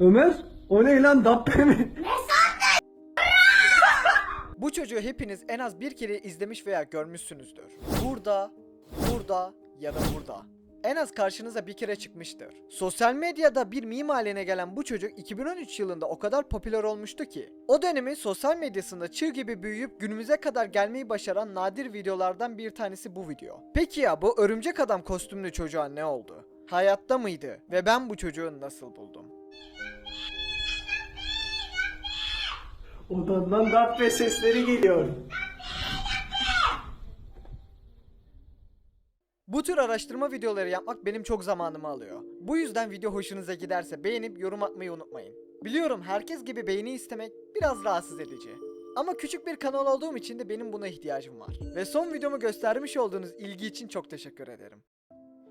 Ömer o ne lan dabbe mi? Bu çocuğu hepiniz en az bir kere izlemiş veya görmüşsünüzdür. Burada, burada ya da burada. En az karşınıza bir kere çıkmıştır. Sosyal medyada bir meme haline gelen bu çocuk 2013 yılında o kadar popüler olmuştu ki. O dönemin sosyal medyasında çığ gibi büyüyüp günümüze kadar gelmeyi başaran nadir videolardan bir tanesi bu video. Peki ya bu örümcek adam kostümlü çocuğa ne oldu? Hayatta mıydı? Ve ben bu çocuğu nasıl buldum? Odandan dabbe sesleri geliyor. Bu tür araştırma videoları yapmak benim çok zamanımı alıyor. Bu yüzden video hoşunuza giderse beğenip yorum atmayı unutmayın. Biliyorum herkes gibi beğeni istemek biraz rahatsız edici. Ama küçük bir kanal olduğum için de benim buna ihtiyacım var. Ve son videomu göstermiş olduğunuz ilgi için çok teşekkür ederim.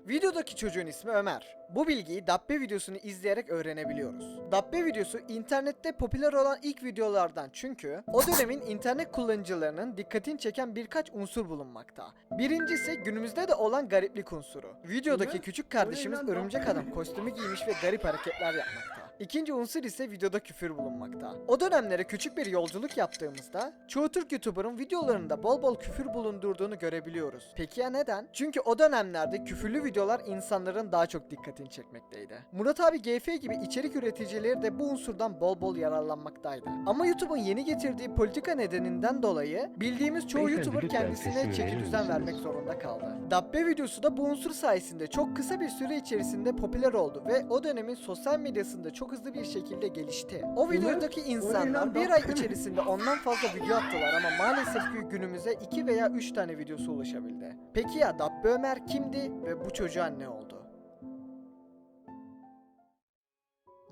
Videodaki çocuğun ismi Ömer. Bu bilgiyi Dabbe videosunu izleyerek öğrenebiliyoruz. Dabbe videosu internette popüler olan ilk videolardan çünkü o dönemin internet kullanıcılarının dikkatini çeken birkaç unsur bulunmakta. Birincisi günümüzde de olan gariplik unsuru. Videodaki küçük kardeşimiz örümcek adam kostümü giymiş ve garip hareketler yapmakta. İkinci unsur ise videoda küfür bulunmakta. O dönemlere küçük bir yolculuk yaptığımızda çoğu Türk YouTuber'ın videolarında bol bol küfür bulundurduğunu görebiliyoruz. Peki ya neden? Çünkü o dönemlerde küfürlü videolar insanların daha çok dikkatini çekmekteydi. Murat abi GF gibi içerik üreticileri de bu unsurdan bol bol yararlanmaktaydı. Ama YouTube'un yeni getirdiği politika nedeninden dolayı bildiğimiz çoğu YouTuber kendisine çeki düzen vermek zorunda kaldı. Dabbe videosu da bu unsur sayesinde çok kısa bir süre içerisinde popüler oldu ve o dönemin sosyal medyasında çok hızlı bir şekilde gelişti. O videodaki insanlar bir ay içerisinde ondan fazla video attılar ama maalesef ki günümüze 2 veya 3 tane videosu ulaşabildi. Peki ya Dabbe Ömer kimdi ve bu çocuğa ne oldu?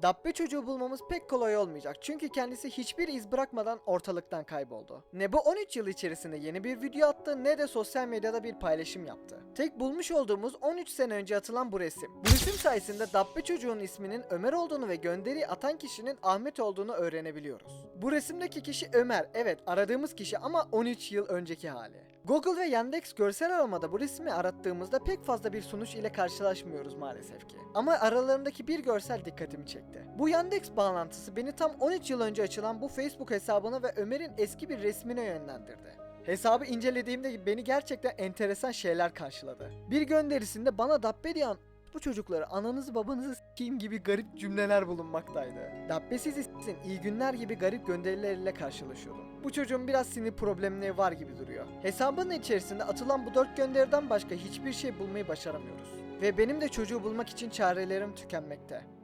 Dabbe çocuğu bulmamız pek kolay olmayacak çünkü kendisi hiçbir iz bırakmadan ortalıktan kayboldu. Ne bu 13 yıl içerisinde yeni bir video attı ne de sosyal medyada bir paylaşım yaptı. Tek bulmuş olduğumuz 13 sene önce atılan bu resim. Bu resim sayesinde Dabbe çocuğun isminin Ömer olduğunu ve gönderiyi atan kişinin Ahmet olduğunu öğrenebiliyoruz. Bu resimdeki kişi Ömer, evet aradığımız kişi ama 13 yıl önceki hali. Google ve Yandex görsel aramada bu resmi arattığımızda pek fazla bir sonuç ile karşılaşmıyoruz maalesef ki. Ama aralarındaki bir görsel dikkatimi çekti. Bu Yandex bağlantısı beni tam 13 yıl önce açılan bu Facebook hesabına ve Ömer'in eski bir resmine yönlendirdi. Hesabı incelediğimde beni gerçekten enteresan şeyler karşıladı. Bir gönderisinde bana Dabbe diyen bu çocukları ananızı babanızı s**eyim gibi garip cümleler bulunmaktaydı. Dabbesiz s**sin iyi günler gibi garip gönderilerle karşılaşıyordum. Bu çocuğun biraz sinir problemleri var gibi duruyor. Hesabının içerisinde atılan bu dört gönderiden başka hiçbir şey bulmayı başaramıyoruz. Ve benim de çocuğu bulmak için çarelerim tükenmekte.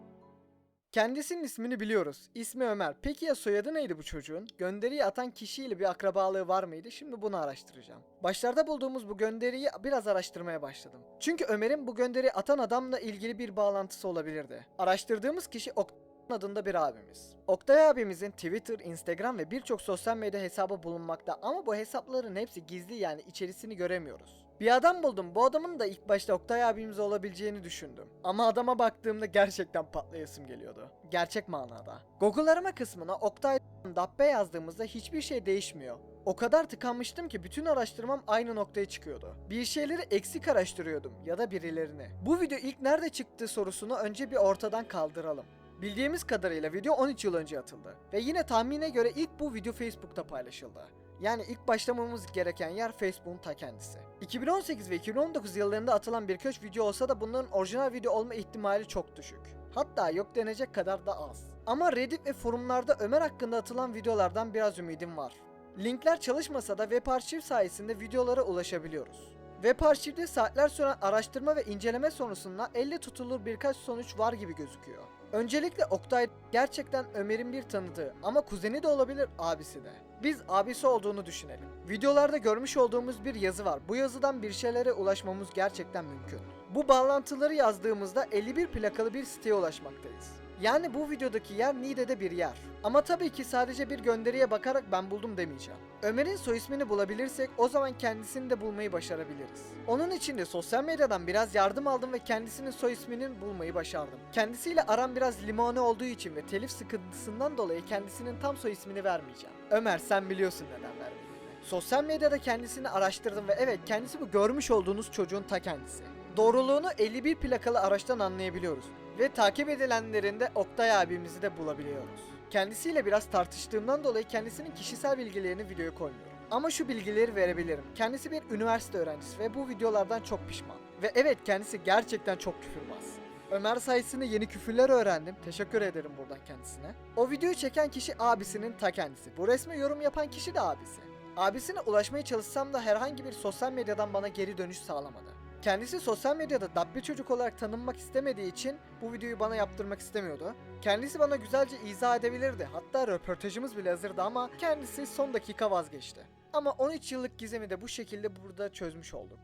Kendisinin ismini biliyoruz. İsmi Ömer. Peki ya soyadı neydi bu çocuğun? Gönderiyi atan kişiyle bir akrabalığı var mıydı? Şimdi bunu araştıracağım. Başlarda bulduğumuz bu gönderiyi biraz araştırmaya başladım. Çünkü Ömer'in bu gönderiyi atan adamla ilgili bir bağlantısı olabilirdi. Araştırdığımız kişi Ok adında bir abimiz. Oktay abimizin Twitter, Instagram ve birçok sosyal medya hesabı bulunmakta ama bu hesapların hepsi gizli yani içerisini göremiyoruz. Bir adam buldum. Bu adamın da ilk başta Oktay abimiz olabileceğini düşündüm. Ama adama baktığımda gerçekten patlayasım geliyordu. Gerçek manada. Google arama kısmına Oktay Dabbe yazdığımızda hiçbir şey değişmiyor. O kadar tıkanmıştım ki bütün araştırmam aynı noktaya çıkıyordu. Bir şeyleri eksik araştırıyordum ya da birilerini. Bu video ilk nerede çıktı sorusunu önce bir ortadan kaldıralım. Bildiğimiz kadarıyla video 13 yıl önce atıldı. Ve yine tahmine göre ilk bu video Facebook'ta paylaşıldı. Yani ilk başlamamız gereken yer Facebook'un ta kendisi. 2018 ve 2019 yıllarında atılan birkaç video olsa da bunların orijinal video olma ihtimali çok düşük. Hatta yok denecek kadar da az. Ama Reddit ve forumlarda Ömer hakkında atılan videolardan biraz ümidim var. Linkler çalışmasa da web arşiv sayesinde videolara ulaşabiliyoruz. Web arşivde saatler süren araştırma ve inceleme sonrasında elle tutulur birkaç sonuç var gibi gözüküyor. Öncelikle Oktay gerçekten Ömer'in bir tanıdığı ama kuzeni de olabilir abisi de. Biz abisi olduğunu düşünelim. Videolarda görmüş olduğumuz bir yazı var. Bu yazıdan bir şeylere ulaşmamız gerçekten mümkün. Bu bağlantıları yazdığımızda 51 plakalı bir siteye ulaşmaktayız. Yani bu videodaki yer Niğde'de bir yer. Ama tabii ki sadece bir gönderiye bakarak ben buldum demeyeceğim. Ömer'in soy ismini bulabilirsek o zaman kendisini de bulmayı başarabiliriz. Onun için de sosyal medyadan biraz yardım aldım ve kendisinin soy ismini bulmayı başardım. Kendisiyle aram biraz limone olduğu için ve telif sıkıntısından dolayı kendisinin tam soy ismini vermeyeceğim. Ömer sen biliyorsun neden vermediğimi. Sosyal medyada kendisini araştırdım ve evet kendisi bu görmüş olduğunuz çocuğun ta kendisi. Doğruluğunu 51 plakalı araçtan anlayabiliyoruz. Ve takip edilenlerinde Oktay abimizi de bulabiliyoruz. Kendisiyle biraz tartıştığımdan dolayı kendisinin kişisel bilgilerini videoya koymuyorum. Ama şu bilgileri verebilirim. Kendisi bir üniversite öğrencisi ve bu videolardan çok pişman. Ve evet kendisi gerçekten çok küfürbaz. Ömer sayesinde yeni küfürler öğrendim. Teşekkür ederim buradan kendisine. O videoyu çeken kişi abisinin ta kendisi. Bu resme yorum yapan kişi de abisi. Abisine ulaşmaya çalışsam da herhangi bir sosyal medyadan bana geri dönüş sağlamadı. Kendisi sosyal medyada dabbe çocuk olarak tanınmak istemediği için bu videoyu bana yaptırmak istemiyordu. Kendisi bana güzelce izah edebilirdi. Hatta röportajımız bile hazırdı ama kendisi son dakika vazgeçti. Ama 13 yıllık gizemi de bu şekilde burada çözmüş olduk.